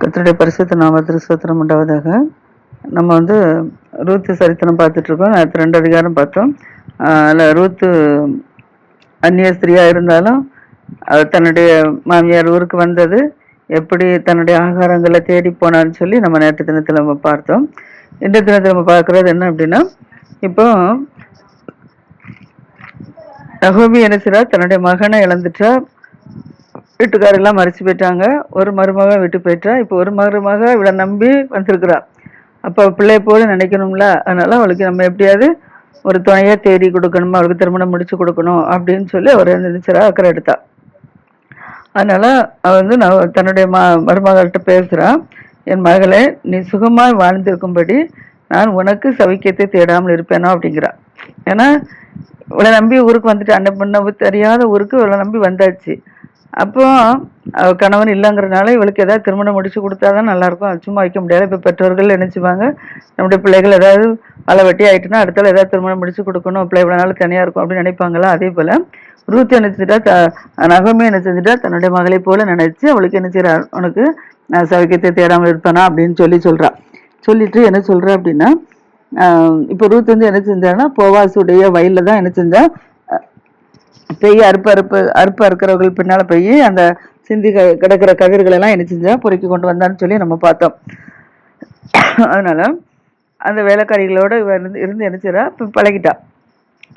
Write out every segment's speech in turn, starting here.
கத்தருடைய பரிசுத்த நாமத்திற்கு ஸ்தோத்திரம் உண்டாவதாக. நம்ம வந்து ரூத்து சரித்திரம் பார்த்துட்ருக்கோம். நேற்று ரெண்டு அதிகாரம் பார்த்தோம். அதில் ரூத்து அந்நிய ஸ்திரியாக இருந்தாலும் அவர் தன்னுடைய மாமியார் ஊருக்கு வந்தது. எப்படி தன்னுடைய ஆகாரங்களை தேடி போனான்னு சொல்லி நம்ம நேற்று தினத்தில் நம்ம பார்த்தோம். இந்த தினத்தில் நம்ம பார்க்குறது என்ன அப்படின்னா இப்போ நகோமி என்ன செய்றா தன்னுடைய மகனை இழந்துட்டா வீட்டுக்காரெல்லாம் மறைச்சு போயிட்டாங்க. ஒரு மருமக விட்டு போயிட்டா. இப்போ ஒரு மருமக இவளை நம்பி வந்திருக்கிறா. அப்போ பிள்ளை போல நினைக்கணும்ல. அதனால அவளுக்கு நம்ம எப்படியாவது ஒரு துணையாக தேடி கொடுக்கணுமா? அவளுக்கு திருமணம் முடிச்சு கொடுக்கணும் அப்படின்னு சொல்லி அவர் நினைச்சரா அக்கறை எடுத்தா. அதனால அவ வந்து நான் தன்னுடைய ம மருமகள்கிட்ட பேசுகிறான் என் மகளே நீ சுகமாய் வாழ்ந்திருக்கும்படி நான் உனக்கு சவிக்கியத்தை தேடாமல் இருப்பேனோ? அப்படிங்கிறா. ஏன்னா இவளை நம்பி ஊருக்கு வந்துட்டு அன்ன பண்ண தெரியாத ஊருக்கு இவளை நம்பி வந்தாச்சு. அப்போ கணவன் இல்லைங்கிறனால இவளுக்கு ஏதாவது திருமணம் முடிச்சு கொடுத்தாதான் நல்லா இருக்கும் சும்மா வைக்க முடியாது. இப்போ பெற்றோர்கள் நினச்சிப்பாங்க நம்முடைய பிள்ளைகள் ஏதாவது வலை வெட்டி ஆயிட்டுனா அடுத்தால ஏதாவது திருமணம் முடிச்சு கொடுக்கணும். பிள்ளை இவ்வளோ நாள் தனியாக இருக்கும் அப்படின்னு நினைப்பாங்களா? அதே போல் ரூத் என்ன செஞ்சுட்டா? த நகமே என்ன செஞ்சுட்டா? தன்னுடைய மகளை போல நினைச்சு அவளுக்கு என்ன செய்யறா உனக்கு நான் சவிக்கத்தை தேடாமல் இருப்பேனா? அப்படின்னு சொல்லி சொல்கிறான் சொல்லிட்டு என்ன சொல்கிறா அப்படின்னா இப்போ ரூத் வந்து என்ன செஞ்சான்னா போவாசுடைய வயல்ல தான் என்ன செஞ்சா பெய்ய அறுப்பு அறுப்பு அறுப்பு அறுக்கிறவர்கள் பின்னால் போய் அந்த சிந்தி க- கிடக்கிற கதிர்களெல்லாம் என்ன செஞ்சா பொறுக்கி கொண்டு வந்தான்னு சொல்லி நம்ம பார்த்தோம். அதனால அந்த வேலைக்காரிகளோட இருந்து இருந்து என்ன இப்போ இப்ப பழகிட்டா.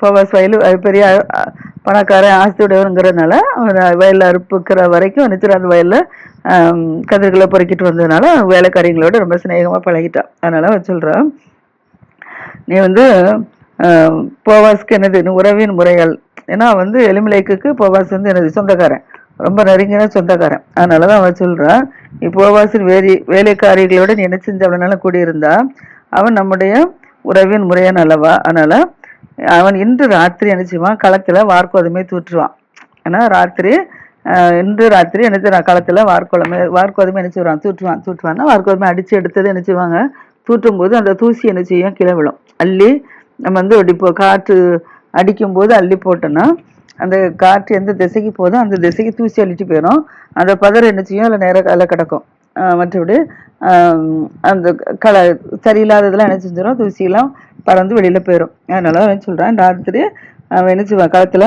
பவாஸ் வயலு அது பெரிய பணக்காரன் ஆஸ்தியுடையவங்கிறதுனால அவன் வயல்ல அறுப்புக்கிற வரைக்கும் என்ன அந்த வயலில் கதிர்களை பொறுக்கிட்டு வந்ததுனால வேலைக்காரிகளோட ரொம்ப சிநேகமாக பழகிட்டா. அதனால அவன் சொல்கிறான் நீ வந்து போவாஸ்க்கு என்னது? உறவின் முறைகள் ஏன்னா வந்து எலிமலைக்கு போவாஸ் வந்து எனது சொந்தக்காரன். ரொம்ப நெருங்கின சொந்தக்காரன். அதனாலதான் அவன் சொல்கிறான் நீ போவாசின் வேலைக்காரிகளோட நீ என்ன செஞ்ச அவனால கூடியிருந்தா அவன் நம்முடைய உறவின் முறையான அல்லவா? அதனால் அவன் இன்று ராத்திரி என்ன செய்வான்? களத்துல தூற்றுவான். ஏன்னா ராத்திரி இன்று ராத்திரி என்ன களத்தில் களத்துல வார்க்கோதுமை வார்க்கோதுமை தூற்றுவான். தூற்றுவான்னா வார்க்கோதுமை அடிச்சு எடுத்தது என்ன தூற்றும் போது அந்த தூசி என்ன செய்யும்? கீழே விழும். அள்ளி நம்ம வந்து அப்படி இப்போ காற்று அடிக்கும் போது அள்ளி போட்டோன்னா அந்த காற்று எந்த திசைக்கு போதோ அந்த திசைக்கு தூசி அள்ளிட்டு போயிடும் அந்த பதர் என்ன செய்யும்? அதில் நேரம் கால கிடக்கும். மற்றபடி ஆஹ் அந்த கல சரியில்லாததெல்லாம் என்ன செஞ்சிடும் தூசியெல்லாம் பறந்து வெளியில போயிடும் அதனால அவன் சொல்கிறான் ராத்திரி அவன் என்ன செய்வான்? களத்துல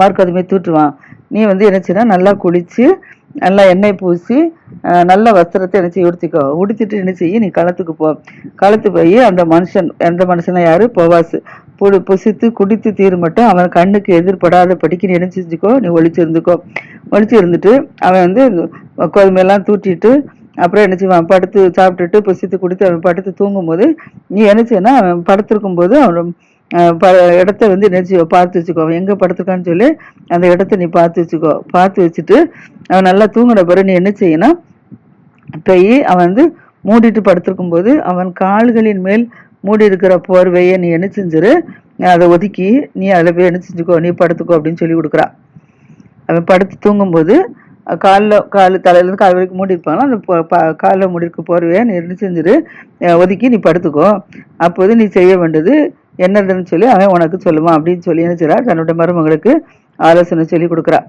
வார்க்கதுமே தூற்றுவான். நீ வந்து என்ன செய்யணும் நல்லா குளிச்சு நல்லா எண்ணெய் பூசி அஹ், நல்ல வஸ்திரத்தை என்ன செய்ய உடுத்திக்கோ. உடுத்திட்டு என்ன செய்ய? நீ களத்துக்கு போ. களத்து போய் அந்த மனுஷன் எந்த மனுஷனா யாரு? போவாசு. புடி புசித்து குடித்து தீர் மட்டும் அவன் கண்ணுக்கு எதிர்படாத படிக்க நீ என்ன செஞ்சுக்கோ நீ ஒளிச்சு இருந்துக்கோ. இருந்துட்டு அவன் வந்து கோதுமையெல்லாம் தூட்டிட்டு அப்புறம் என்ன செய்வான்? படுத்து சாப்பிட்டுட்டு புசித்து குடித்து அவன் படுத்து தூங்கும்போது நீ என்ன செய்யணும்? அவன் படுத்திருக்கும் போது அவன் ப இடத்த வந்து நினச்சி பார்த்து வச்சுக்கோ. அவன் எங்கே படுத்திருக்கான்னு சொல்லி அந்த இடத்த நீ பார்த்து வச்சுக்கோ. பார்த்து வச்சுட்டு அவன் நல்லா தூங்கின பிறகு நீ என்ன செய்யணும்? போய் அவன் வந்து மூடிட்டு படுத்திருக்கும் போது அவன் கால்களின் மேல் மூடி இருக்கிற போர்வையை நீ என்ன செஞ்சிரு? அதை ஒதுக்கி நீ அதில் போய் என்ன செஞ்சுக்கோ நீ படுத்துக்கோ அப்படின்னு சொல்லி கொடுக்குறா. அவன் படுத்து தூங்கும்போது காலில் கால் தலையிலேருந்து கால் வரைக்கும் மூடி இருப்பாங்களோ அந்த ப- காலில் மூடி இருக்க போர்வையை நீ என்ன செஞ்சிரு? ஒதுக்கி நீ படுத்துக்கோ. அப்போது நீ செய்ய வேண்டியது என்னதுன்னு சொல்லி அவன் உனக்கு சொல்லுவான் அப்படின்னு சொல்லி என்ன செய்கிறா தன்னுடைய மருமகளுக்கு ஆலோசனை சொல்லி கொடுக்குறா.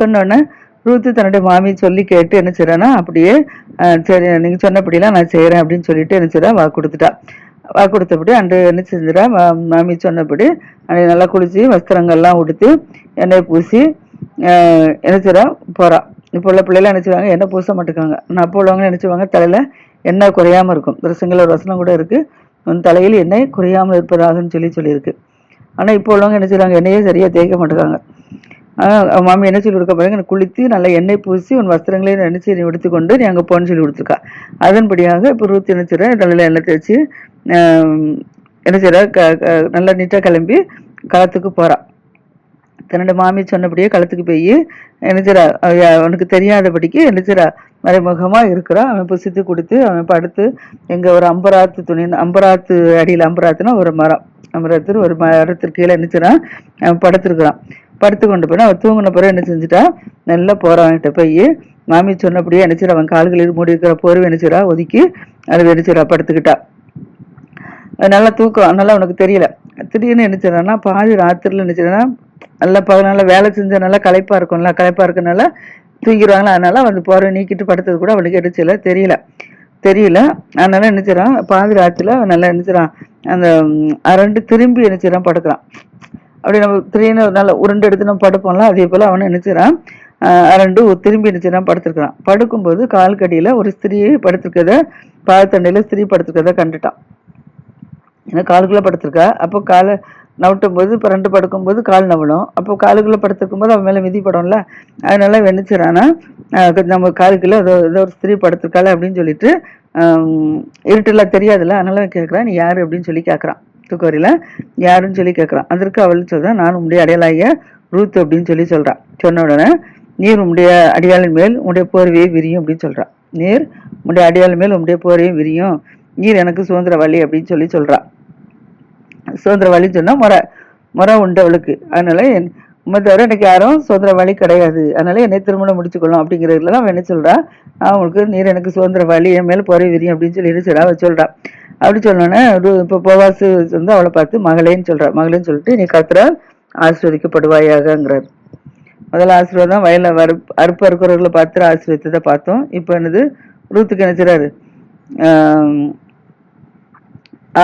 சொன்னோடனே ரூத்து தன்னுடைய மாமி சொல்லி கேட்டு என்ன செய்றானா அப்படியே சரி நீங்க சொன்னபடிலாம் நான் செய்கிறேன் அப்படின்னு சொல்லிட்டு என்ன செய்யறா வா கொடுத்துட்டா. வாக்கு கொடுத்தபடி அன்று என்ன செஞ்சிடா மாமி சொன்னபடி அன்னைக்கு நல்லா குளிச்சு வஸ்திரங்கள்லாம் உடுத்து எண்ணெய் பூசி என்ன செய்றா போறா. இப்போ உள்ள பிள்ளைலாம் என்ன செய்வாங்க எண்ணெய் பூச மாட்டேங்காங்க நான் அப்போ உள்ளவங்க என்ன செய்வாங்க தலையில எண்ணெய் குறையாம இருக்கும். திருசங்கள ஒரு வசனம் கூட இருக்கு. உன் தலையில் எண்ணெய் குறையாமல் இருப்பதாகன்னு சொல்லி சொல்லியிருக்கு. ஆனால் இப்போ உள்ளவங்க என்ன செய்கிறாங்க எண்ணெயே சரியாக தேய்க்க மாட்டேங்காங்க மாமி என்ன சொல்லி கொடுக்க பாருங்க எனக்கு குளித்து நல்லா எண்ணெய் பூசி உன் வஸ்திரங்களை நினைச்சு நீ எடுத்துக்கொண்டு நீ அங்கே போன்னு சொல்லி கொடுத்துருக்கா. அதன்படியாக இப்போ ரூத் என்ன செய்றா எண்ணெய் தேய்ச்சி என்ன செய்றா க க- நல்லா நீட்டாக கிளம்பி களத்துக்கு போகிறான் தன்னோட மாமி சொன்னபடியே களத்துக்கு போய் என்னச்சரா அவனுக்கு தெரியாதபடிக்கு என்ன மறைமுகமாக மறைமுகமா இருக்கிறா. அவன் புசித்து கொடுத்து அவன் படுத்து எங்க ஒரு அம்பராத்து துணி அம்பராத்து அடியில் அம்பராத்துனா ஒரு மரம். அம்பராத்து ஒரு மரத்திற்கு கீழே என்ன அவன் படுத்திருக்கிறான். படுத்து கொண்டு போனால் அவர் தூங்கின பிறகு என்ன செஞ்சுட்டா? நல்லா போகிறவன்கிட்ட போய். மாமி சொன்னபடியே என்ன அவன் கால்களில் மூடி இருக்கிற போர்வை என்ன ஒதுக்கி அதை என்ன படுத்துக்கிட்டா. நல்லா தூக்கம். அதனால அவனுக்கு தெரியல. திடீர்னு என்ன பாதி ராத்திரில என்ன நல்லா பகனால வேலை செஞ்சனால களைப்பாக இருக்கும்ல. களைப்பாக இருக்கனால தூங்கிடுவாங்களா அதனால வந்து போர்வை நீக்கிட்டு படுத்தது கூட அவனுக்கு எடுச்சல தெரியல. தெரியல. அதனால நினைச்சிடான் பாதி ராத்திரில அவன் நல்லா நினைச்சிடான் அந்த அரண்டு திரும்பி நினைச்சிடான் படுக்கிறான். அப்படி நம்ம திடீர்னு ஒரு நாள் உருண்டு எடுத்து நம்ம படுப்போம்ல அதே போல் அவனை நினைச்சிடான் அரண்டு திரும்பி நினைச்சிடான் படுத்துருக்கிறான். படுக்கும்போது கால் கடியில் ஒரு ஸ்திரீ படுத்திருக்கத பாதத்தண்டையில் ஸ்திரீ படுத்திருக்கத கண்டுட்டான். ஏன்னா காலுக்குள்ளே படுத்திருக்கா? அப்போ காலை நவட்டும் போது பிறண்டு படுக்கும்போது கால் நவலும் அப்போ காலுக்குள்ளே படுத்திருக்கும் போது அவன் மிதி மிதிப்படும்ல அதனால வெண்ணிச்சிடானா நம்ம காலுக்குள்ளே ஏதோ ஏதோ ஒரு ஸ்திரீ படுத்திருக்காள் அப்படின்னு சொல்லிட்டு இருட்டெல்லாம் தெரியாதுல்ல அதனால கேட்குறான் நீ யார்? அப்படின்னு சொல்லி கேட்குறான் தூக்கவரியில யாருன்னு சொல்லி கேட்குறான் அதற்கு அவள் சொல்கிறான் நான் உம்முடைய அடையாளாகிய ரூத் அப்படின்னு சொல்லி சொல்கிறான் சொன்ன உடனே நீர் உம்முடைய அடியாளின் மேல் உம்முடைய போர்வையை விரியும் அப்படின்னு சொல்கிறான் நீர் உம்முடைய அடியாளின் மேல் உம்முடைய போர்வையும் விரியும். நீர் எனக்கு சுதந்திர வழி அப்படின்னு சொல்லி சொல்கிறான் சுதந்திர வழி சொன்னால் முறை முறை உண்டு அவளுக்கு. அதனால் என் உண்மை தவிர எனக்கு யாரும் சுதந்திர வழி கிடையாது. அதனால என்னை திருமணம் முடிச்சுக்கொள்ளும் அப்படிங்கிறதுல தான் அவன் என்ன சொல்கிறான் அவனுக்கு நீர் எனக்கு சுதந்திர வழி என் மேலே போரை விரியும் அப்படின்னு சொல்லி என்ன சொல்கிறான் அவன் சொல்கிறான் அப்படி சொன்னோன்னே இப்போ போவாசு வந்து அவளை பார்த்து மகளேன்னு சொல்றா மகளேன்னு சொல்லிட்டு நீ கர்த்தரால் ஆசிர்வதிக்கப்படுவாயாகங்கிறார். முதல்ல ஆசீர்வாதம் வயலில் வறுப்பு அறுப்பு அறுக்கிறவர்களை பார்த்து ஆசீர்வதித்ததை பார்த்தோம். இப்போ என்னது? ரூத்துக்கு நினைச்சிறாரு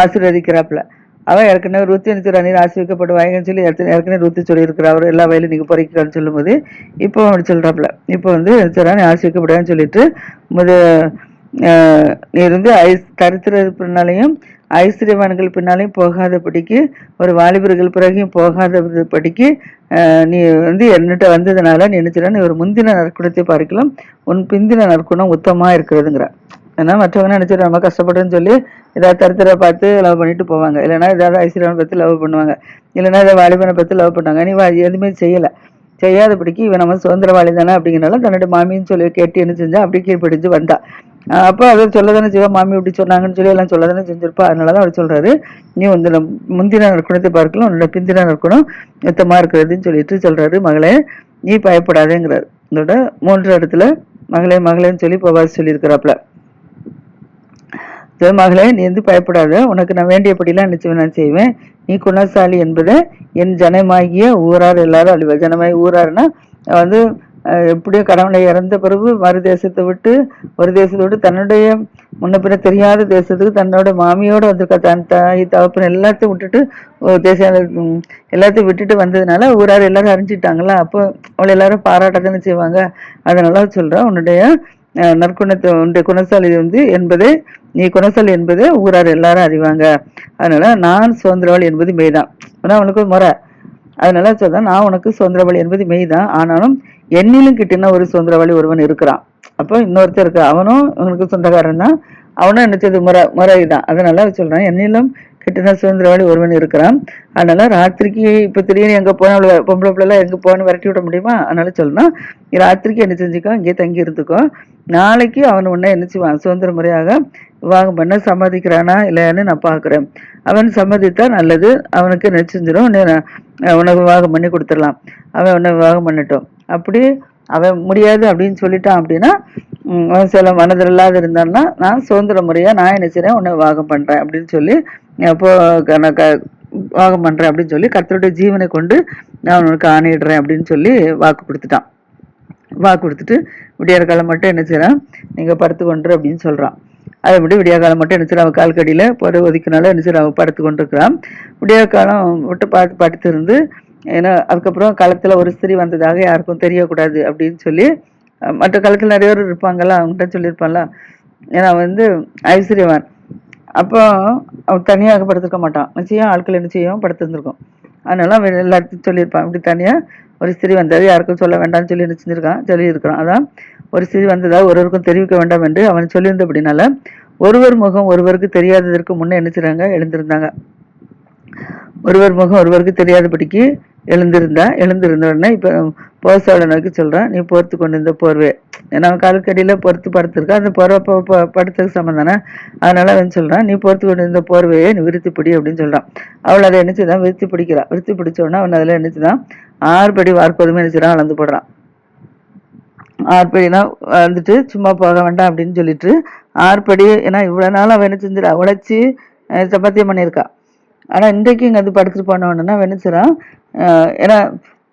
ஆசீர்வதிக்கிறாப்புல. அவன் ஏற்கனவே ரூத்து என்ன நீர் ஆசீர்வதிக்கப்படுவாங்கன்னு சொல்லி ஏற்கனவே ஏற்கனவே ரூத்து சொல்லியிருக்கிறா. அவர் எல்லா வயலும் நீங்கள் பொறிக்கலாம்னு சொல்லும்போது இப்போ அப்படி சொல்கிறாப்புல இப்போ வந்து என்ன நீ ஆசீர்விக்கப்படுவான்னு சொல்லிட்டு முத இருந்து ஐஸ் தரித்திர பின்னாலையும் ஐஸ்வர்யவான்கள் பின்னாலையும் போகாதபடிக்கு ஒரு வாலிபர்கள் பிறகையும் போகாதபடிக்கு நீ வந்து என்னட்ட வந்ததுனால நீ நினைச்சிட நீ ஒரு முந்தின நற்குணத்தை பார்க்கலாம். உன் பிந்தின நற்குணம் உத்தமாக இருக்கிறதுங்கிற. ஏன்னா மற்றவங்க நினைச்சிட்டு நம்ம கஷ்டப்படுன்னு சொல்லி ஏதாவது தருத்தர பார்த்து லவ் பண்ணிட்டு போவாங்க. இல்லைன்னா ஏதாவது ஐஸ்வர்யவன் பார்த்து லவ் பண்ணுவாங்க. இல்லைன்னா ஏதாவது வாலிபனை பார்த்து லவ் பண்ணுவாங்க. நீ வா- எதுவுமே செய்யலை. செய்யாதபடிக்கு இவன் நம்ம சுதந்திரவாளி தானே அப்படிங்கிறனால தன்னுடைய மாமின்னு சொல்லி கேட்டு என்ன செஞ்சா அப்படி கீழ்ப்படிஞ்சு வந்தா. அப்போ அதை சொல்ல தானே செய்வா மாமி இப்படி சொன்னாங்கன்னு சொல்லி எல்லாம் சொல்ல தானே செஞ்சிருப்பா. அதனால தான் அவர் சொல்கிறாரு நீ வந்து முந்தின நற்குணத்தை பார்க்கலாம் உன்னோட பிந்தின நற்குணம் யுத்தமாக இருக்கிறதுன்னு சொல்லிட்டு சொல்கிறாரு மகளே நீ பயப்படாதேங்கிறார். இதோட மூன்று இடத்துல மகளே மகளேன்னு சொல்லி போவாசி சொல்லியிருக்கிறாப்ல சரி மகளே நீ வந்து பயப்படாத உனக்கு நான் வேண்டியபடிலாம் நிச்சயம் நான் செய்வேன். நீ குணசாலி என்பதை என் ஜனமாகிய ஊரார் எல்லாரும் அழிவா ஜனமாகி ஊரார்னா வந்து எப்படியோ எப்படியும் கடவுளை இறந்த பிறகு மறு தேசத்தை விட்டு ஒரு தேசத்தை விட்டு தன்னுடைய முன்ன பின்ன தெரியாத தேசத்துக்கு தன்னோட மாமியோட வந்திருக்கா தன் தாய் தகப்பன் எல்லாத்தையும் விட்டுட்டு தேசம் எல்லாத்தையும் விட்டுட்டு வந்ததுனால ஊரார் எல்லாரும் அறிஞ்சிட்டாங்களா? அப்போ அவளை எல்லாரும் பாராட்டத்தானே செய்வாங்க. அதனால சொல்கிறேன் உன்னுடைய நற்குணத்தை உன்னுடைய குணசாலி வந்து என்பது நீ குணசாலி என்பது ஊரார் எல்லாரும் அறிவாங்க. அதனால நான் சுதந்திரவாளி என்பது மெய்தான். ஆனால் அவனுக்கு ஒரு முறை. அதனால சொல்றேன் நான் உனக்கு சுதந்திரவாளி என்பது மெய்தான். ஆனாலும் என்னிலும் கிட்டின ஒரு சுதந்திரவாளி ஒருவன் இருக்கிறான். அப்போ இன்னொருத்தர் இருக்கு அவனும் அவனுக்கு சொந்தக்காரன் தான் அவனும் நினைச்சது முறை முறை தான் அதனால சொல்கிறான் என்னிலும் கிட்டின சுதந்திரவாளி ஒருவன் இருக்கிறான். அதனால ராத்திரிக்கு இப்போ திடீர்னு எங்கே போனால் பொம்பளை பிள்ளைலாம் எங்கே போகணும்னு விரட்டி விட முடியுமா? அதனால சொல்லணும் ராத்திரிக்கு என்ன செஞ்சுக்கோ இங்கே தங்கி இருந்துக்கோ. நாளைக்கு அவன் உன்னை என்ன செய்வான்? சுதந்திர முறையாக விவாகம் பண்ண சம்மதிக்கிறானா இல்லையான்னு நான் பார்க்குறேன். அவன் சம்மதித்தா நல்லது. அவனுக்கு என்ன செஞ்சிடும் உன்னை உனக்கு விவாகம் பண்ணி கொடுத்துடலாம். அவன் உன்னை விவாகம் பண்ணட்டும். அப்படி அவன் முடியாது அப்படின்னு சொல்லிட்டான் அப்படின்னா அவன் சில மனதில் இல்லாத இருந்தான்னா நான் சுதந்திர முறையாக நான் என்ன செய்கிறேன் உன்னை வாகம் பண்ணுறேன் அப்படின்னு சொல்லி அப்போ க- நான் க அப்படின்னு சொல்லி கர்த்தருடைய ஜீவனை கொண்டு நான் உனக்கு ஆணையிடுறேன் அப்படின்னு சொல்லி வாக்கு கொடுத்துட்டான். வாக்கு கொடுத்துட்டு விடியார காலம் மட்டும் என்ன செய்கிறான் நீங்கள் படுத்து கொண்டு அப்படின்னு சொல்கிறான் அதை விட விடிய காலம் மட்டும் என்ன செய்றான் அவன் கால் கடியில பொறு ஒதுக்கினால என்ன செய்றான் அவன் படுத்து கொண்டு இருக்கிறான் காலம் விட்டு பார்த்து படுத்து இருந்து ஏன்னா அதுக்கப்புறம் களத்தில் ஒரு ஸ்திரீ வந்ததாக யாருக்கும் தெரியக்கூடாது அப்படின்னு சொல்லி மற்ற களத்தில் நிறைய பேர் இருப்பாங்கல்ல அவங்ககிட்ட சொல்லியிருப்பான்ல. ஏன்னா வந்து ஐஸ்வர்யவான். அப்போ அவன் தனியாக படுத்திருக்க மாட்டான். நிச்சயம் ஆட்கள் என்ன செய்யும் படுத்திருந்திருக்கும். அதனால அவன் எல்லாத்தையும் சொல்லியிருப்பான். இப்படி தனியாக ஒரு ஸ்திரீ வந்தது யாருக்கும் சொல்ல வேண்டாம்னு சொல்லி என்ன செஞ்சிருக்கான் சொல்லியிருக்கிறான். அதான் ஒரு ஸ்திரீ வந்ததாக ஒருவருக்கும் தெரிவிக்க வேண்டாம் என்று அவன் சொல்லியிருந்தபடினால ஒருவர் முகம் ஒருவருக்கு தெரியாததற்கு முன்னே என்ன எழுந்திருந்தாங்க. ஒருவர் முகம் ஒருவருக்கு தெரியாதபடிக்கு எழுந்திருந்தா எழுந்திருந்த உடனே இப்போ போசாவோட நோக்கி சொல்கிறான் நீ பொறுத்து கொண்டு இருந்த போர்வை. ஏன்னா அவன் காலுக்கடியில பொறுத்து படுத்திருக்கா அந்த போர்வை ப- ப- படுத்ததுக்கு சமம் அதனால அவன் சொல்கிறான் நீ பொறுத்து கொண்டு இருந்த போர்வையை நீ விருத்தி பிடி அப்படின்னு சொல்கிறான் அவள் அதை என்னச்சுதான் விருத்தி பிடிக்கிறா விருத்தி பிடிச்சோடனே அவன் அதுல என்னச்சுதான் ஆறுபடி வார்ப்பதுமே நினச்சிடான் அளந்து போடுறான். ஆறுபடினா வந்துட்டு சும்மா போக வேண்டாம் அப்படின்னு சொல்லிட்டு ஆறுபடி ஏன்னா இவ்வளோ நாள் அவன் என்ன செஞ்சிடா உழைச்சி சப்பாத்தியம் பண்ணியிருக்கா. ஆனால் இன்றைக்கு இங்கே வந்து படுத்துட்டு போனவனா வெனிச்சுறான். ஏன்னா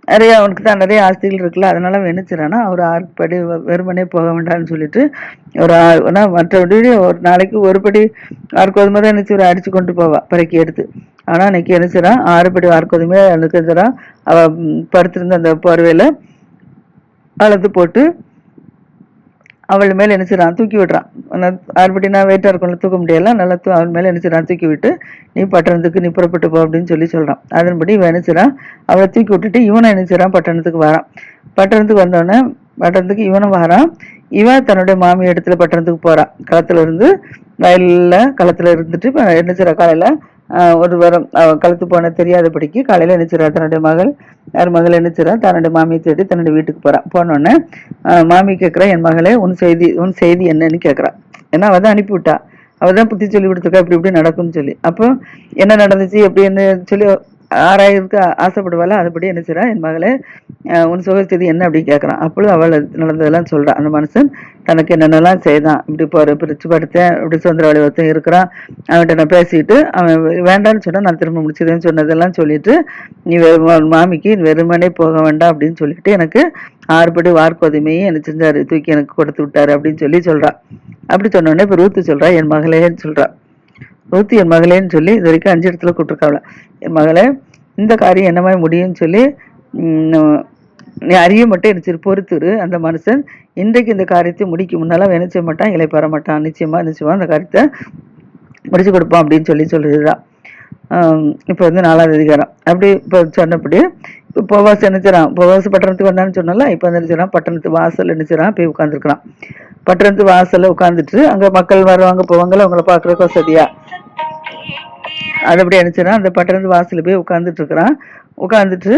நிறைய அவனுக்கு தான் நிறைய ஆஸ்திகள் இருக்குல்ல அதனால வெனிச்சுறானா. ஒரு ஆறு படி வெறுமனே போக வேண்டாம்னு சொல்லிட்டு ஒரு ஆ- மற்றபடி ஒரு நாளைக்கு ஒரு படி ஆறுக்கோதுமை தான் நினைச்சு ஒரு அடிச்சு கொண்டு போவா பிறக்கி எடுத்து. ஆனால் இன்னைக்கு நினைச்சுறான் ஆறு படி ஆறுக்கோதுமே நினைச்சுறான் அவ படுத்திருந்த அந்த போர்வையில அளந்து போட்டு அவள் மேலே என்ன செய்றான்? தூக்கி விடுறான். ஆறுபடினா வெயிட்டாக இருக்கும்ல தூக்க முடியல. நல்லா தூ அவள் மேலே என்ன தூக்கி விட்டு நீ பட்டணத்துக்கு நீ புறப்பட்டு போ அப்படின்னு சொல்லி சொல்கிறான் அதன்படி இவன் என்ன செய்றான்? அவளை தூக்கி விட்டுட்டு இவனை என்ன பட்டணத்துக்கு வரான். பட்டணத்துக்கு வந்தோடனே பட்டணத்துக்கு இவனும் வரான். இவன் தன்னுடைய மாமி இடத்துல பட்டணத்துக்கு போகிறான் களத்துல இருந்து வயலில் களத்தில் இருந்துட்டு இப்போ என்ன காலையில் ஒரு வாரம் கழுத்து போன தெரியாதபடிக்கு காலையில் நினைச்சிடா தன்னுடைய மகள் யார் மகள் நினைச்சிடா தன்னுடைய மாமியை தேடி தன்னுடைய வீட்டுக்கு போகிறான் போனோடனே மாமி கேட்குறா என் மகளே உன் செய்தி உன் செய்தி என்னன்னு கேட்குறான் ஏன்னா அவள் தான் அனுப்பிவிட்டா. அவள் தான் புத்தி சொல்லி கொடுத்துருக்கா இப்படி இப்படி நடக்கும்னு சொல்லி. அப்போ என்ன நடந்துச்சு எப்படின்னு சொல்லி ஆராயறதுக்கு ஆசைப்படுவாள்? அதுபடி என்ன செய்றா? என் மகளே உன் சுகஸ்திதி என்ன? அப்படின்னு கேட்கறான் அப்பொழுது அவள் நடந்ததெல்லாம் சொல்கிறான் அந்த மனுஷன் தனக்கு என்னென்னலாம் செய்தான். இப்படி போற பிரிச்சு படுத்தேன் இப்படி சுதந்திர ஒருத்தன் இருக்கிறான். அவன்கிட்ட நான் பேசிட்டு அவன் வேண்டாம்னு சொன்னா நான் திரும்ப முடிச்சதுன்னு சொன்னதெல்லாம் சொல்லிட்டு நீ மாமிக்கு வெறுமனே போக வேண்டாம் அப்படின்னு சொல்லிட்டு எனக்கு ஆறுபடி வார்க்கோதுமையும் என்ன செஞ்சாரு? தூக்கி எனக்கு கொடுத்து விட்டாரு அப்படின்னு சொல்லி சொல்கிறான் அப்படி சொன்ன உடனே இப்ப ரூத்து சொல்றா என் மகளேன்னு சொல்கிறான் ரூத்து என் மகளேன்னு சொல்லி இது வரைக்கும் அஞ்சு இடத்துல கூட்டிருக்காவல என் மகளே இந்த காரியம் என்ன மாதிரி முடியும்னு சொல்லி நீ அறிய மட்டும் என்ன பொறுத்துரு அந்த மனுஷன் இன்றைக்கு இந்த காரியத்தை முடிக்க முன்னாலாம் என்ன செய்ய மாட்டான்? இலை பெற மாட்டான். நிச்சயமாக நிச்சயமாக அந்த காரியத்தை முடிச்சு கொடுப்பான் அப்படின்னு சொல்லி சொல்லுதுதான் இப்போ வந்து நாலாவது அதிகாரம். அப்படி இப்போ சொன்னபடி இப்போ போவாஸ் நினைச்சிடான் போவாசு பட்டணத்துக்கு வந்தான்னு சொன்னால இப்போ வந்து நினைச்சிடான் பட்டணத்து வாசல் நினைச்சிடான் போய் உட்காந்துருக்கிறான் பட்டணத்து வாசலில் உட்காந்துட்டு அங்கே மக்கள் வருவாங்க போவாங்கள அவங்கள பார்க்குறக்கு வசதியாக அது அப்படி நினைச்சிடான் அந்த பட்டணத்து வாசலில் போய் உட்காந்துட்டு இருக்கிறான். உட்காந்துட்டு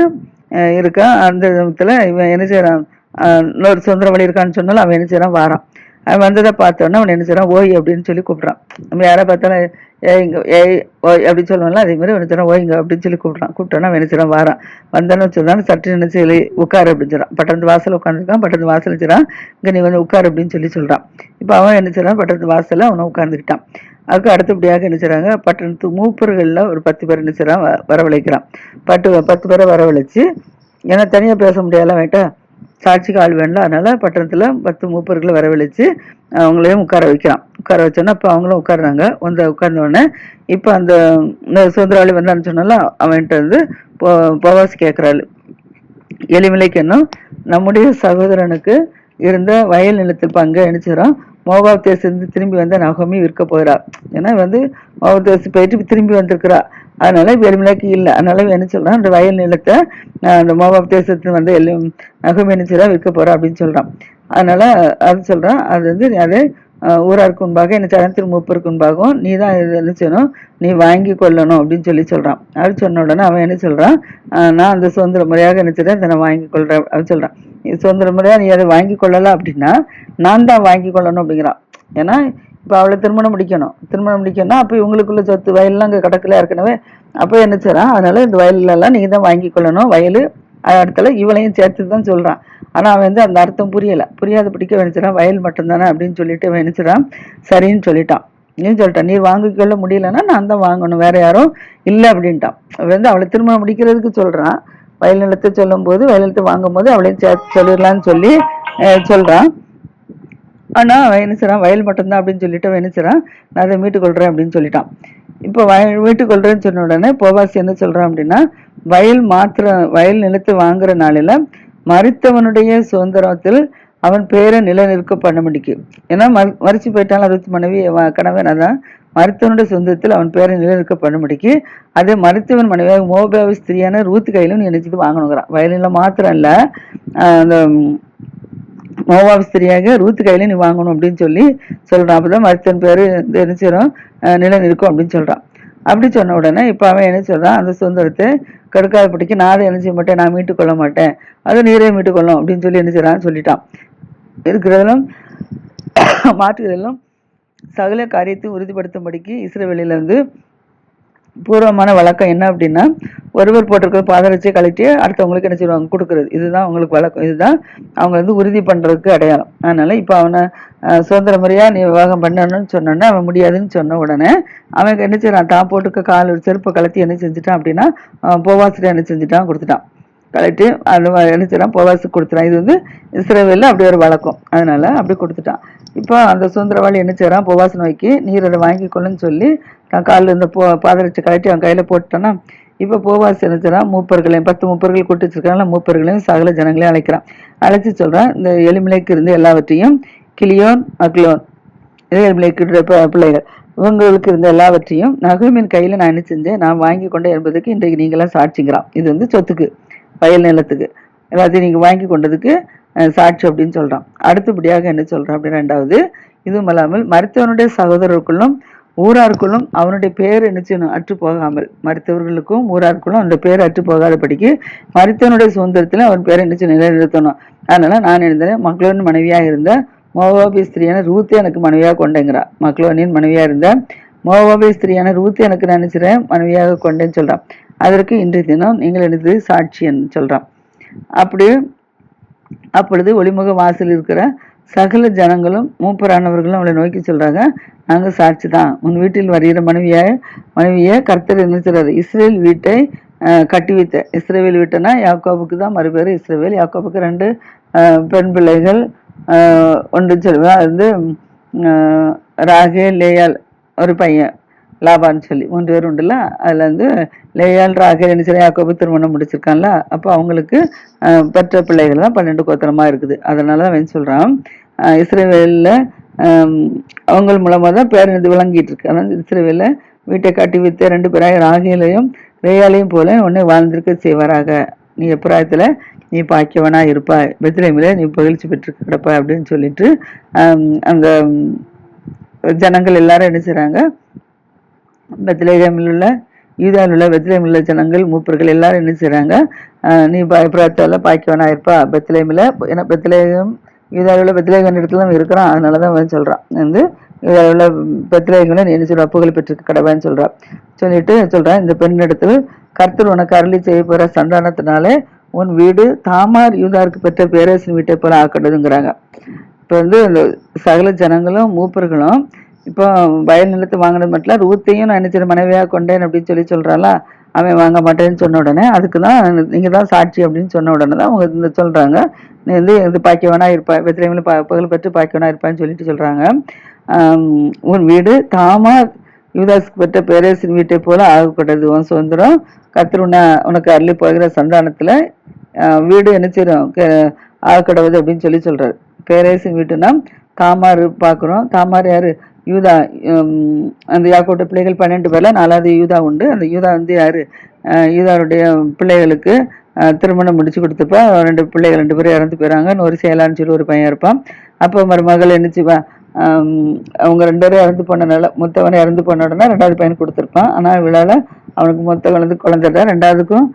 இருக்கான். அந்த விதத்தில் இவன் என்ன செய்கிறான் அஹ் இன்னொரு வழி இருக்கான்னு சொன்னாலும் அவன் என்ன செய்கிறான் வாரான். அவன் வந்ததை பார்த்தோன்னா அவன் என்ன செய்கிறான் ஓய் அப்படின்னு சொல்லி கூப்பிடுறான். நம்ம யாரை பார்த்தாலும் ஏய் இங்கே ஏய் ஓய் அப்படின்னு சொல்லுவாங்கல்ல அதே மாதிரி அவன் என்ன ஓய்ங்க அப்படின்னு சொல்லி கூப்பிட்றான். கூப்பிட்டோன்னா அவன் என்ன செய்யறான் வாரான். வந்தான்னு வச்சிருந்தான் சற்று என்ன சொல்லி உட்கார் அப்படின்னு சொல்கிறான் பட்டணத்து வாசல் உட்காந்துருக்கான் பட்டணத்து வாசல் வச்சுறான். இங்கே நீ வந்து உட்காரு அப்படின்னு சொல்லி சொல்கிறான் இப்போ அவன் என்ன செய்கிறான் பட்டணத்து வாசலில் அவனை உட்காந்துக்கிட்டான் அதுக்கு அடுத்தபடியாக என்ன பட்டணத்து மூப்பர்கள்ல ஒரு பத்து பேர் என்ன வரவழைக்கிறான். பட்டு பத்து பேரை வரவழைச்சு ஏன்னா தனியா பேச முடியாதுல வேட்டா சாட்சிக்கு ஆள் வேணும்ல அதனால பட்டணத்துல பத்து மூப்பர்களை வரவழைச்சு அவங்களையும் உட்கார வைக்கிறான். உட்கார வச்சோன்னா இப்போ அவங்களும் உட்காருறாங்க. வந்து உட்கார்ந்த உடனே இப்போ அந்த இந்த சுதந்திராளி வந்தான்னு சொன்னால அவன்கிட்ட வந்து போ போவாஸ் கேட்குறாள் எளிமலைக்கு என்னும் நம்முடைய சகோதரனுக்கு இருந்த வயல் நிலத்தில் பங்கு அணிச்சிடும் மோபாப் தேசத்துக்கு திரும்பி வந்த நகமி விற்க போகிறா. ஏன்னா வந்து மோபாப் போயிட்டு திரும்பி வந்திருக்கிறா. அதனால இப்ப இல்லை. அதனால என்ன சொல்கிறான் அந்த வயல் நிலத்தை அந்த மோபாப் வந்து எல்லாம் நகமி என்ன விற்க போறா அப்படின்னு சொல்றான் அதனால அது சொல்றான் அது வந்து நீ அதை ஊராருக்கு உண்பாக என்ன சரணத்தின் மூப்பருக்கு முன்பாகவும் நீ தான் இது என்ன செய்யணும்? நீ வாங்கி கொள்ளணும் அப்படின்னு சொல்லி சொல்றான் அப்படி சொன்ன உடனே அவன் என்ன சொல்றான் நான் அந்த சுதந்திர முறையாக நினைச்சிட்டேன் அதை நான் வாங்கி கொள்றேன் அப்படின்னு சொல்றான் நீ முறையாக நீ அதை வாங்கி கொள்ளலாம் அப்படின்னா நான் தான் வாங்கி கொள்ளணும் அப்படிங்கிறான். ஏன்னா இப்போ அவளை திருமணம் முடிக்கணும். திருமணம் முடிக்கணும்னா அப்போ இவங்களுக்குள்ள சொத்து வயல்லாம் அங்கே கிடக்கல ஏற்கனவே. அப்போ என்ன அதனால் இந்த வயல்லலாம் நீங்கள் தான் வாங்கி கொள்ளணும் வயல் இடத்துல இவளையும் சேர்த்து தான் சொல்கிறான் ஆனால் அவன் வந்து அந்த அர்த்தம் புரியல. புரியாத பிடிக்க வேணிச்சிடான் வயல் மட்டும்தானே அப்படின்னு சொல்லிட்டு வேணிச்சிடான் சரின்னு சொல்லிட்டான். நீ சொல்லிட்டான் நீ வாங்கிக்கொள்ள முடியலன்னா நான் தான் வாங்கணும். வேற யாரும் இல்லை அப்படின்ட்டான். அவன் வந்து அவளை திருமணம் முடிக்கிறதுக்கு சொல்கிறான் வயல் நிலத்தை சொல்லும் போது வயல் நிலத்தை வாங்கும் போது அவளையும் சேர்த்து சொல்லிடலான்னு சொல்லி சொல்றான். ஆனா அவன் என்ன செய்றான்? வயல் மட்டும்தான் அப்படின்னு சொல்லிட்டு அவன் என்ன நான் அதை மீட்டுக் கொள்றேன் அப்படின்னு சொல்லிட்டான். இப்போ வயல் வீட்டுக்கொள்றேன்னு சொன்ன உடனே போவாசி என்ன சொல்றான் அப்படின்னா வயல் மாத்திர வயல் நிலத்தை வாங்குற நாளில் மறித்தவனுடைய சுதந்திரத்தில் அவன் பேரை நிலநிற்க பண்ண முடிக்கும் ஏன்னா மறு மறிச்சு போயிட்டாலும் அறுபத்தி மனைவி கணவன் அதான். மருத்துவனுடைய சொந்தத்தில் அவன் பேரை நிலநிற்க பண்ண முடிக்கு அதே மருத்துவன் மனைவியாக மோபாவி ஸ்திரியான ரூத்து கையிலும் நீ நினைச்சது வாங்கணுங்கிறான். வயலில் மாத்திரம் இல்லை. அந்த மோவாப் ஸ்திரியாக ரூத்து கையில நீ வாங்கணும் அப்படின்னு சொல்லி சொல்கிறான் அப்போதான் மருத்துவன் பேர் நினைச்சிடும் நிலம் இருக்கும் அப்படின்னு சொல்கிறான் அப்படி சொன்ன உடனே இப்போ அவன் என்ன சொல்கிறான் அந்த சுதந்திரத்தை கெடுக்காதபடிக்கு நான் அதை என்ன செய்ய மாட்டேன் நான் மீட்டுக் கொள்ள மாட்டேன். அதை நீரே மீட்டு கொள்ளும் அப்படின்னு சொல்லி என்ன செய்றான்னு சொல்லிட்டான். இருக்கிறதெல்லாம் மாற்றுகிறதெல்லாம் சகல காரியத்தை உறுதிப்படுத்தும்படிக்கு இஸ்ரவேலில் இருந்து பூர்வமான வழக்கம் என்ன அப்படின்னா ஒருவர் போட்டிருக்கிற பாதரட்சியை கழட்டி அடுத்தவங்களுக்கு என்ன செய்வாங்க? கொடுக்கறது. இதுதான் அவங்களுக்கு வழக்கம். இதுதான் அவங்க வந்து உறுதி பண்ணுறதுக்கு அடையாளம். அதனால் இப்போ அவனை சுதந்திர முறையாக நீ விவாகம் பண்ணணும்னு சொன்னோன்னே அவன் முடியாதுன்னு சொன்ன உடனே அவன் என்ன செய்யறான்? தான் போட்டுக்க கால் செருப்பை கலத்தி என்ன செஞ்சுட்டான் அப்படின்னா போவாசிட்டு என்ன செஞ்சுட்டான் கொடுத்துட்டான். கலட்டி அது என்ன செய்யலாம் போவாசு கொடுத்துட்டான். இது வந்து இஸ்ரேவேலில் அப்படி ஒரு வழக்கம். அதனால அப்படி கொடுத்துட்டான். இப்போ அந்த சுதந்திரவாளி என்ன செய்யறான்? போவாசு நோய்க்கு நீர் அதை வாங்கிக்கொள்ளுன்னு சொல்லி நான் காலில் இந்த போ பாதரட்சி கழட்டி அவன் கையில் போட்டோன்னா இப்போ போவாஸ் என்ன செய்யறான் மூப்பர்களையும் பத்து மூப்பர்கள் கூட்டி வச்சிருக்காங்க மூப்பர்களையும் சகல ஜனங்களையும் அழைக்கிறான். அழைச்சி சொல்கிறான் இந்த எளிமலைக்கு இருந்து எல்லாவற்றையும் கிளியோன் அக்லோன் இதே பிள்ளைகள் இவங்களுக்கு இருந்த எல்லாவற்றையும் நகுமின் கையில் நான் என்ன செஞ்சேன் நான் வாங்கி கொண்டே என்பதுக்கு இன்றைக்கு நீங்களாம் சாட்சிங்கிறான். இது வந்து சொத்துக்கு வயல் நிலத்துக்கு. எல்லாத்தையும் நீங்கள் வாங்கி கொண்டதுக்கு சாட்சி அப்படின்னு சொல்கிறான் அடுத்தபடியாக என்ன சொல்கிறான் அப்படின்னு ரெண்டாவது இதுவும் அல்லாமல் மருத்துவனுடைய சகோதரருக்குள்ளும் ஊராருக்குள்ளும் அவனுடைய பேர் என்ன செய்யணும்? அற்று போகாமல். மருத்துவர்களுக்கும் ஊராருக்குள்ளும் அவனுடைய பேர் அற்று போகாதபடிக்கு மருத்துவனுடைய சுதந்திரத்தில் அவன் பேரை என்ன செய்யணும்? நிலைநிறுத்தணும். அதனால நான் இருந்தேன் மக்களோன் மனைவியாக இருந்த மோவாபி ஸ்திரியான ரூத்து எனக்கு மனைவியாக கொண்டேங்கிறா. மக்களோனின் மனைவியாக இருந்த மோவாபி ஸ்திரியான ரூத்து எனக்கு நினைச்சிறேன் மனைவியாக கொண்டேன்னு சொல்கிறான் அதற்கு இன்றைய தினம் நீங்கள் எனது சாட்சியன்னு சொல்கிறான் அப்படி அப்பொழுது ஒளிமுக வாசல் இருக்கிற சகல ஜனங்களும் மூப்பரானவர்களும் அவளை நோக்கி சொல்றாங்க நாங்கள் சாட்சி தான் உன் வீட்டில் வருகிற மனைவியை மனைவியை கர்த்தர் என்ன இஸ்ரேல் வீட்டை கட்டி வைத்த இஸ்ரேல் வீட்டைனா யாக்கோபுக்கு தான் மறுபேர் இஸ்ரேல் யாக்கோபுக்கு ரெண்டு பெண் பிள்ளைகள் ஒன்று சொல்லுவா அது வந்து ராகே லேயால் ஒரு பையன். லாபான்னு சொல்லி. மூன்று பேர் உண்டுல்ல? அதில் வந்து லேயால் ராகேல் என்ன செய்ய யாக்கோபு திருமணம் முடிச்சிருக்கான்ல? அப்போ அவங்களுக்கு பெற்ற பிள்ளைகள் தான் பன்னெண்டு கோத்திரமாக இருக்குது. அதனால தான் அவன் சொல்கிறான் இஸ்ரேவேலில் அவங்கள் மூலமாக அவங்க தான் பேர் இது விளங்கிட்டு இருக்கு அதாவது இஸ்ரேவேலில் வீட்டை கட்டி வித்த ரெண்டு பேராக ராகேலையும் ரேயாலையும் போல உன்னை வாழ்ந்திருக்க செய்வாராக. நீ எப்பிராயத்தில் நீ பாக்கியவனா இருப்பாய். பெத்ரேமில் நீ பகிழ்ச்சி பெற்று கிடப்பாய் அப்படின்னு சொல்லிட்டு அந்த ஜனங்கள் எல்லாரும் என்ன செய்கிறாங்க பெத்லேகமில் உள்ள யூதாவில் உள்ள பெத்லேமில் உள்ள ஜனங்கள் மூப்பர்கள் எல்லாரும் என்ன செய்கிறாங்க நீ பயப்படாத்தால பாக்கியவனா இருப்பா. பெத்லேமில் ஏன்னா பெத்லேகம் யூதாவில் உள்ள பெத்லேகன் இடத்துல அவன் இருக்கிறான். அதனால தான் அவன் வந்து யூதாவில் உள்ள பெத்லேகமில் நீ என்ன சொல்ற? புகழ் பெற்றிருக்க கடவைன்னு சொல்கிறான் சொல்லிட்டு சொல்கிறேன் இந்த பெண்ணிடத்தில் கர்த்தர் உனக்கு அருளி செய்ய போகிற சந்தானத்தினாலே உன் வீடு தாமார் யூதாருக்கு பெற்ற பேரரசின் வீட்டை போல ஆக்கணுதுங்கிறாங்க இப்போ வந்து இந்த சகல ஜனங்களும் மூப்பர்களும் இப்போ வயல் நிலத்து வாங்கினது மட்டும் இல்ல, ரூத்தையும் நான் நினைச்ச மனைவியாக கொண்டேன் அப்படின்னு சொல்லி சொல்றாள? அவன் வாங்க மாட்டேன்னு சொன்ன உடனே அதுக்கு தான் நீங்கள் தான் சாட்சி அப்படின்னு சொன்ன உடனே தான் அவங்க இந்த நீ வந்து இது பாக்கியவனா இருப்பா வெத்திரைமில் பா பகல் பெற்று பாக்கியவனா இருப்பான்னு சொல்லிட்டு சொல்கிறாங்க உன் வீடு தாமா யுவதாஸ்க்கு பெற்ற பேரரசின் வீட்டை போல ஆகக்கூடாது உன் சுதந்திரம் கத்திர உன்னை உனக்கு அருளி போகிற சந்தானத்தில் வீடு என்ன செய்யும் ஆகக்கூடாது அப்படின்னு சொல்லி சொல்கிறார் பேரரசின் வீட்டுனா தாமார் பார்க்குறோம் தாமார் யார்? யூதா அந்த யாக்கோட்ட பிள்ளைகள் பன்னெண்டு பேர்ல நாலாவது யூதா உண்டு. அந்த யூதா வந்து யாரு? யூதாவுடைய பிள்ளைகளுக்கு திருமணம் முடிச்சு கொடுத்தப்ப ரெண்டு பிள்ளைகள் ரெண்டு பேரும் இறந்து போயிறாங்க. ஒரு சேலான்னு சொல்லி ஒரு பையன் இருப்பான். அப்போ மருமகள் என்னச்சுவா அவங்க ரெண்டு பேரும் இறந்து போனனால மொத்தவனை இறந்து போன உடனே ரெண்டாவது பையன் கொடுத்துருப்பான். ஆனால் இவளால் அவனுக்கு மொத்த குழந்தை குழந்தைதான் ரெண்டாவதுக்கும்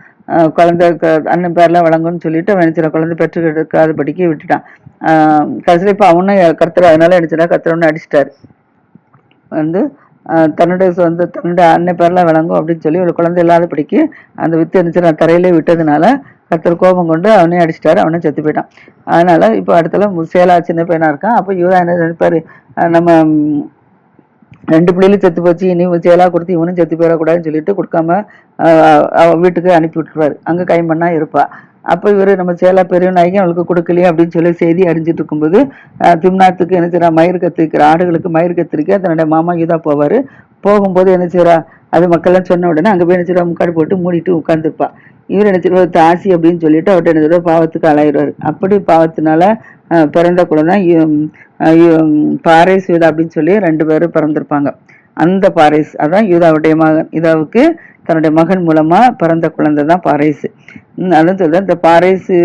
குழந்தை க- அண்ணன் பேர்லாம் வழங்கும்னு சொல்லிட்டு அவன் சில குழந்தை பெற்று எடுக்காத படிக்க விட்டுட்டான். கடைசியில் கடைசியில இப்போ அவனும் கர்த்தர் அதனால நினைச்சிடா கர்த்தர் அடிச்சிட்டாரு. வந்து தன்னுடைய சொந்த தன்னுடைய அன்னை பேர்லாம் விளங்கும் அப்படின்னு சொல்லி ஒரு குழந்தை இல்லாத படிக்கு அந்த வித்து இருந்துச்சு நான் தரையிலே விட்டதுனால கத்தர் கோபம் கொண்டு அவனையும் அடிச்சிட்டாரு அவனே செத்து போயிட்டான். அதனால இப்போ அடுத்தல சேலா சின்ன பையனாக இருக்கான். அப்போ யூதா என்ன நினைப்பாரு? நம்ம ரெண்டு பிள்ளைகளும் செத்து போச்சு இனி சேலா கொடுத்து இவனும் செத்து போயிடக்கூடாதுன்னு சொல்லிட்டு கொடுக்காம அவ வீட்டுக்கு அனுப்பி விட்டுருவாரு. அங்கே கைம்பண்ணா இருப்பா. அப்போ இவரு நம்ம சேலா பெரியவனாகி அவளுக்கு கொடுக்கலையே அப்படின்னு சொல்லி செய்தி அறிஞ்சிட்டு இருக்கும்போது திம்னாத்துக்கு என்ன செய்யறா மயிர் கத்திருக்கிற ஆடுகளுக்கு மயிர் கத்திருக்க தன்னுடைய மாமா யூதா போவார். போகும்போது என்ன செய்யறா அது மக்கள்லாம் சொன்ன உடனே அங்கே போய் என்ன செய்யறா முக்காடு போட்டு மூடிட்டு உட்காந்துருப்பா இவர் என்ன செய்வார் தாசி அப்படின்னு சொல்லிட்டு அவர்கிட்ட என்ன செய்வார் பாவத்துக்கு ஆளாயிடுவார். அப்படி பாவத்தினால பிறந்த குழந்தை பாரேஸ் யூதா அப்படின்னு சொல்லி ரெண்டு பேரும் பிறந்திருப்பாங்க. அந்த பாரேஸ் அதான் யூதாவுடைய மகன். யூதாவுக்கு தன்னுடைய மகன் மூலமா பிறந்த குழந்தை தான் பாரேசு அதான் சொல்ல இந்த பாரேசு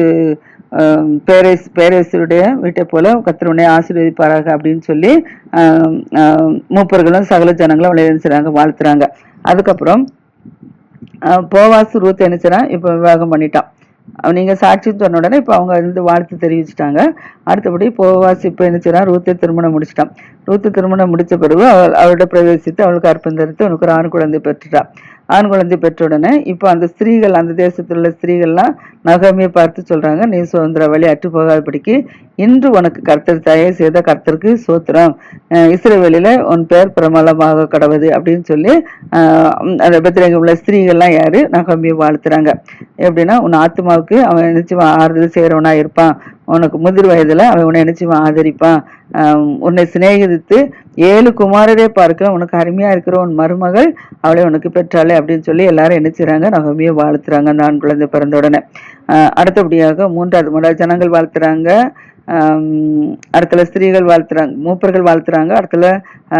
பேரேஸ் பேரேசருடைய வீட்டை போல கத்திரவனை ஆசீர்வதிப்பாராக அப்படின்னு சொல்லி மூப்பர்களும் சகல ஜனங்களும் அவளை என்ன செய்றாங்க வாழ்த்துறாங்க. அதுக்கப்புறம் போவாசு ரூத் என்ன இப்போ விவாகம் பண்ணிட்டான். நீங்கள் சாட்சின்னு சொன்ன உடனே இப்போ அவங்க வந்து வாழ்த்து தெரிவிச்சிட்டாங்க. அடுத்தபடி போவாஸ் இப்போ என்ன ரூத்தை திருமணம் முடிச்சிட்டான். ரூத்து திருமணம் முடித்த பிறகு அவள் அவளோட பிரவேசித்து அவளுக்கு அர்ப்பம் அவனுக்கு ஒரு ஆண் குழந்தை பெற்றுட்டான். ஆண் குழந்தை பெற்ற உடனே இப்போ அந்த ஸ்திரீகள் அந்த தேசத்தில் உள்ள ஸ்திரீகள்லாம் நகமையை பார்த்து சொல்கிறாங்க நீ சுதந்திர வழி அற்று போகாதபடிக்கு இன்று உனக்கு கர்த்தர் தயவு செய்த கர்த்தருக்கு சோத்திரம். அஹ் உன் பெயர் பிரமலமாக கடவுது அப்படின்னு சொல்லி அந்த பத்திரிகை உள்ள ஸ்திரீகள்லாம் யார்? நகமையை வாழ்த்துறாங்க. எப்படின்னா உன் ஆத்மாவுக்கு அவன் நிச்சயம் ஆறுதல் செய்கிறவனாக இருப்பான். உனக்கு முதிர் வயதில் அவன் உன்னை நிச்சயம் ஆதரிப்பான். உன்னை சிநேகித்து ஏழு குமாரரே பார்க்க உனக்கு அருமையாக இருக்கிற உன் மருமகள் அவளை உனக்கு பெற்றாளே அப்படின்னு சொல்லி எல்லாரும் என்ன செய்றாங்க நகமையை வாழ்த்துறாங்க அந்த ஆண் குழந்தை பிறந்த உடனே. அடுத்தபடியாக மூன்றாவது மூன்றாவது ஜனங்கள் வாழ்த்துறாங்க. அடுத்தல ஸ்திரீகள் வாழ்த்துறாங்க மூப்பர்கள் வாழ்த்துறாங்க அடுத்தல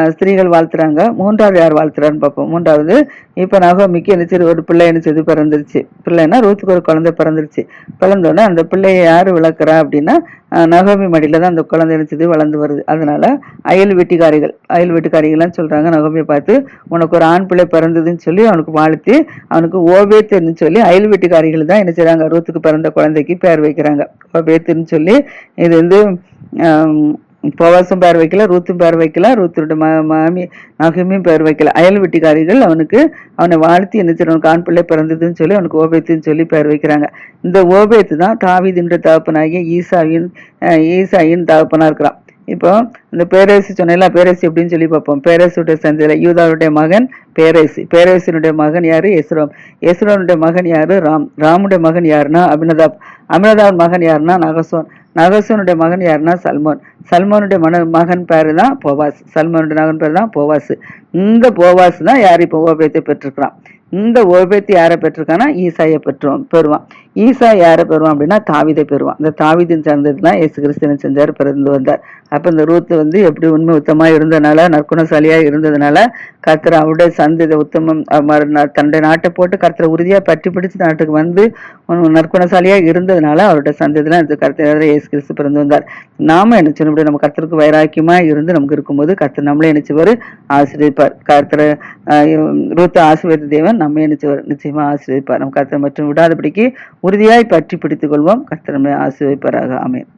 ஸ்திரீகள் வாழ்த்துறாங்க மூன்றாவது யார் வாழ்த்துறான்னு பார்ப்போம். மூன்றாவது இப்போ நகோமிக்கு என்ன ஒரு பிள்ளை என்ன செய்து பிறந்துருச்சு. பிள்ளைன்னா ரூத்துக்கு ஒரு குழந்தை பிறந்துருச்சு. பிறந்தோடனே அந்த பிள்ளையை யார் விளக்குறா அப்படின்னா நகோமி மடியில் தான் அந்த குழந்தை என்ன வளர்ந்து வருது. அதனால அயல் வீட்டுக்காரிகள் அயல் வீட்டுக்காரிகள்லாம் சொல்கிறாங்க நகோமியை பார்த்து உனக்கு ஒரு ஆண் பிள்ளை பிறந்ததுன்னு சொல்லி அவனுக்கு வாழ்த்தி அவனுக்கு ஓபேத்துன்னு சொல்லி அயல் வீட்டுக்காரிகள் தான் என்ன செய்கிறாங்க ரூத்துக்கு பிறந்த குழந்தைக்கு பேர் வைக்கிறாங்க. ஓபேத்துன்னு சொல்லி இது வந்து போவாசும் பேர் வைக்கல ரூத்தும் பேர் வைக்கல ரூத்தோட மா மாமி நகமையும் பேர் வைக்கல. அயல் வீட்டுக்காரிகள் அவனுக்கு அவனை வாழ்த்தி என்ன செய்யணும் கான் பிள்ளை பிறந்ததுன்னு சொல்லி அவனுக்கு ஓபேத்துன்னு சொல்லி பேர் வைக்கிறாங்க. இந்த ஓபேத்து தான் தாவிதின்ற தகப்பனாகிய ஈசாவின் ஈசாயின் தகப்பனாக இருக்கிறான். இப்போ இந்த பேரரசு சொன்னேன்ல பேரரசு எப்படின்னு சொல்லி பார்ப்போம். பேரரசுடைய சந்தையில் யூதாவுடைய மகன் பேரரசு. பேரரசனுடைய மகன் யாரு? எஸ்ரோம். எஸ்ரோனுடைய மகன் யாரு? ராம். ராமுடைய மகன் யாருன்னா அபினதாப். அபினதாவின் மகன் யாருன்னா நகசோன். நகசோனுடைய மகன் யாருன்னா சல்மான். சல்மானுடைய மன மகன் பேர் தான் போவாஸ். சல்மானுடைய மகன் பேர் தான் போவாஸ். இந்த போவாஸ் தான் யார் இப்போ ஓபியத்தை பெற்றிருக்கிறான்? இந்த ஓபேத்து யாரை பெற்றிருக்கானா ஈசாயை பெற்றுவான் பெறுவான். ஈசா யாரை பெறுவான் அப்படின்னா தாவிதை பெறுவான். இந்த தாவிதின் சார்ந்ததுலாம் இயேசு கிறிஸ்தன் செஞ்சார் பிறந்து வந்தார். அப்போ இந்த ரூத் வந்து எப்படி உண்மை உத்தமாக இருந்ததுனால நற்குணசாலியாக இருந்ததுனால கர்த்தர் அவருடைய சந்ததி உத்தமம் தன்னுடைய நாட்டை போட்டு கர்த்தரை உறுதியாக பற்றி பிடிச்சி நாட்டுக்கு வந்து நற்குணசாலியாக இருந்ததுனால அவருடைய சந்ததிலாம் இந்த கர்த்தர் இயேசு கிறிஸ்து பிறந்து வந்தார். நாம என்ன சொல்ல முடியும்? நம்ம கர்த்தருக்கு வைராக்கியமாக இருந்து நமக்கு இருக்கும்போது கர்த்தர் நம்மளே நினைச்சவர் ஆசிரியப்பார் கர்த்தரை ரூத்த ஆசீர்வாத தேவன் நம்ம நினைச்சவர் நிச்சயமாக ஆசிரியப்பார் நம்ம கர்த்தர் மற்றும் விடாதபடிக்கு உறுதியாய் பற்றி பிடித்துக் கொள்வோம் கர்த்தர் நம்மை ஆசீர்வதிப்பாராக. ஆமென்.